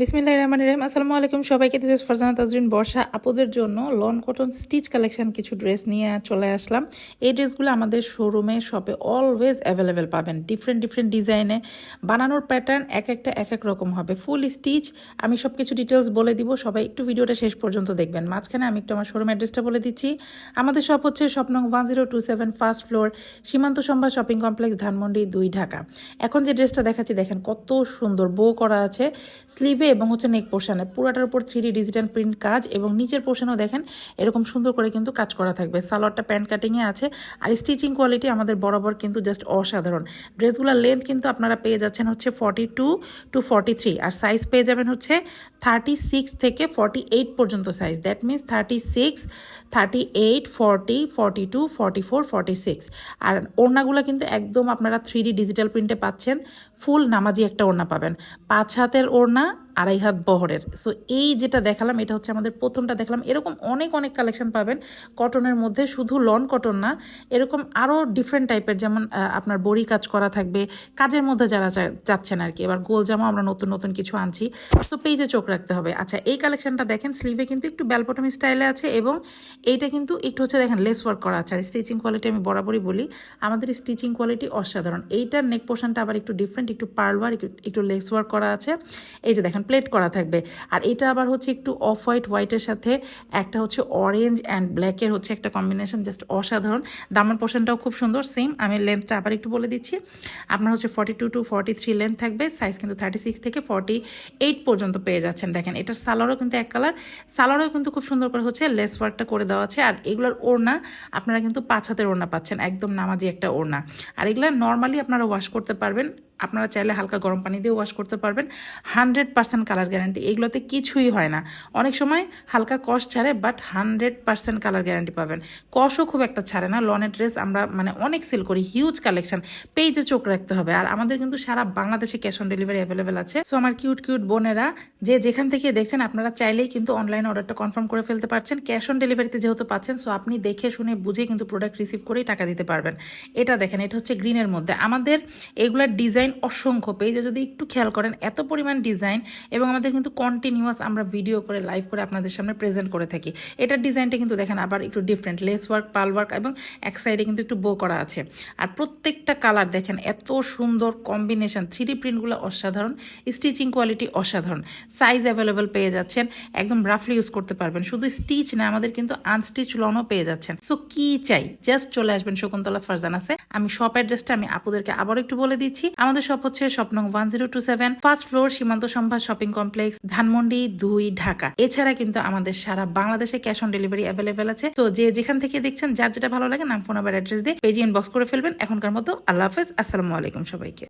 বিসমিল্লাহ রহমান রহিম। আসসালামু আলাইকুম সবাইকে। দিস ফারজানা তাজরিন বর্ষা আপুদের জন্য লন কটন স্টিচ কালেকশন কিছু ড্রেস নিয়ে চলে আসলাম। এই ড্রেসগুলো আমাদের শোরুমে শপে অলওয়েজ অ্যাভেলেবেল পাবেন। ডিফারেন্ট ডিফারেন্ট ডিজাইনে বানানোর প্যাটার্ন এক একটা, এক এক রকম হবে। ফুল স্টিচ আমি সব কিছু ডিটেলস বলে দিব। সবাই একটু ভিডিওটা শেষ পর্যন্ত দেখবেন। মাঝখানে আমি একটু আমার শোরুম অ্যাড্রেসটা বলে দিচ্ছি। আমাদের শপ হচ্ছে Swapna one zero two seven first floor, Simanta Sambhar shopping complex, Dhanmondi দুই ঢাকা। এখন যে ড্রেসটা দেখাচ্ছি, দেখেন কত সুন্দর বো করা আছে। স্লিভে এবং হচ্ছে নেক পোর্শনে পুরাটার উপর থ্রি ডিজিটাল প্রিন্ট কাজ এবং নিচের পোর্শনেও দেখেন, এরকম সুন্দর করে কিন্তু কাজ করা থাকবে। সালোয়ারটা প্যান্ট কাটিংয়ে আছে আর স্টিচিং কোয়ালিটি আমাদের বরাবর কিন্তু জাস্ট অসাধারণ। ড্রেসগুলোর লেন্থ কিন্তু আপনারা পেয়ে যাচ্ছেন হচ্ছে forty two two forty three আর সাইজ পেয়ে যাবেন হচ্ছে থার্টি সিক্স থেকে ফর্টি এইট পর্যন্ত size that means thirty six thirty eight forty forty two forty four forty six আর ওড়নাগুলো কিন্তু একদম আপনারা থ্রি ডিজিটাল প্রিন্টে পাচ্ছেন। ফুল নামাজি একটা ওড়না পাবেন। পাঁচ হাতের ওড়না আড়াই হাত বহরের। সো এই যেটা দেখালাম, এটা হচ্ছে আমাদের প্রথমটা দেখালাম। এরকম অনেক অনেক কালেকশন পাবেন। কটনের মধ্যে শুধু লন কটন না, এরকম আরও ডিফারেন্ট টাইপের যেমন আপনার বড়ি কাজ করা থাকবে। কাজের মধ্যে যারা চাচ্ছেন আর কি এবার গোল জামা আমরা নতুন নতুন কিছু আনছি। সো পেজে চোখ রাখতে হবে। আচ্ছা এই কালেকশনটা দেখেন স্লিভে কিন্তু একটু ব্যালপটমি স্টাইলে আছে এবং এইটা কিন্তু একটু হচ্ছে দেখেন লেস ওয়ার্ক করা আছে। আর স্টিচিং কোয়ালিটি আমি বরাবরই বলি, আমাদের স্টিচিং কোয়ালিটি অসাধারণ। এইটার নেক পোর্শনটা আবার একটু ডিফারেন্ট একটু পার্ল ওয়ার্ক একটু একটু লেস ওয়ার্ক করা আছে। এই যে দেখেন প্লেট করা থাকবে। আর এটা আবার হচ্ছে একটু অফ হোয়াইট হোয়াইটের সাথে একটা হচ্ছে অরেঞ্জ অ্যান্ড ব্ল্যাকের হচ্ছে একটা কম্বিনেশন জাস্ট অসাধারণ। দামার পোর্শনটাও খুব সুন্দর সেম আমি লেন্থটা আবার একটু বলে দিচ্ছি। আপনার হচ্ছে forty two two forty three length থাকবে সাইজ কিন্তু থার্টি সিক্স থেকে ফর্টি এইট পর্যন্ত পেয়ে যাচ্ছেন। দেখেন, এটার সালোয়ারও কিন্তু এক কালার সালোয়ারও কিন্তু খুব সুন্দর করে হচ্ছে লেস ওয়ার্কটা করে দেওয়া আছে। আর এগুলোর ওড়না, আপনারা কিন্তু পাঁচ হাতের ওড়না পাচ্ছেন, একদম নামাজি একটা ওড়না। আর এগুলো নর্মালি আপনারা ওয়াশ করতে পারবেন আপনারা চাইলে হালকা গরম পানি দিয়ে ওয়াশ করতে পারবেন। হান্ড্রেড পার্সেন্ট কালার গ্যারান্টি এগুলোতে কিছুই হয় না। অনেক সময় হালকা কষ ছাড়ে but hundred percent colour guarantee পাবেন। কষও খুব একটা ছাড়ে না। লনের ড্রেস আমরা মানে অনেক সেল করি হিউজ কালেকশন পেজে চোখ রাখতে হবে। আর আমাদের কিন্তু সারা বাংলাদেশে ক্যাশ অন ডেলিভারি অ্যাভেলেবেল আছে। সো আমার কিউট কিউট বোনেরা, যে যেখান থেকে দেখছেন, আপনারা চাইলেই কিন্তু অনলাইন অর্ডারটা কনফার্ম করে ফেলতে পারছেন। ক্যাশ অন ডেলিভারিতে যেহেতু পাচ্ছেন সো আপনি দেখে শুনে বুঝে কিন্তু প্রোডাক্ট রিসিভ করেই টাকা দিতে পারবেন। এটা দেখেন, এটা হচ্ছে গ্রিনের মধ্যে। আমাদের এগুলার ডিজাইন অসংখ্য পেজে যদি একটু খেয়াল করেন, এত পরিমাণ ডিজাইন এবং আমাদের কিন্তু কন্টিনিউয়াস আমরা ভিডিও করে লাইভ করে আপনাদের সামনে প্রেজেন্ট করে থাকি। এটার ডিজাইনটা কিন্তু দেখেন আবার একটু ডিফারেন্ট লেস ওয়ার্ক পাল ওয়ার্ক এবং এক সাইডে কিন্তু একটু বো করা আছে। আর প্রত্যেকটা কালার দেখেন, এত সুন্দর কম্বিনেশন থ্রি ডি প্রিন্টগুলো অসাধারণ স্টিচিং কোয়ালিটি অসাধারণ। সাইজ অ্যাভেলেবেল পেয়ে যাচ্ছেন, একদম রাফলি ইউজ করতে পারবেন। শুধু স্টিচ না, আমাদের কিন্তু আনস্টিচ লনও পেয়ে যাচ্ছেন। সো কি চাই? জাস্ট চলে আসবেন শকুন্তলা ফারজানাসে। আমি শপ অ্যাড্রেসটা আমি আপুদেরকে আবার একটু বলে দিচ্ছি। আমাদের শপ হচ্ছে Swapna one zero two seven first floor Simanta Sambhar shopping complex Dhanmondi দুই, ঢাকা। এছাড়া কিন্তু আমাদের সারা বাংলাদেশে ক্যাশ অন ডেলিভারি অ্যাভেলেবেল আছে। তো যে যেখান থেকে দেখছেন, যার যেটা ভালো লাগে, নাম ফোন নাম্বার অ্যাড্রেস দিয়ে পেজে ইনবক্স করে ফেলবেন। এখনকার মতো আল্লাহ হাফেজ, আসসালামু আলাইকুম সবাইকে।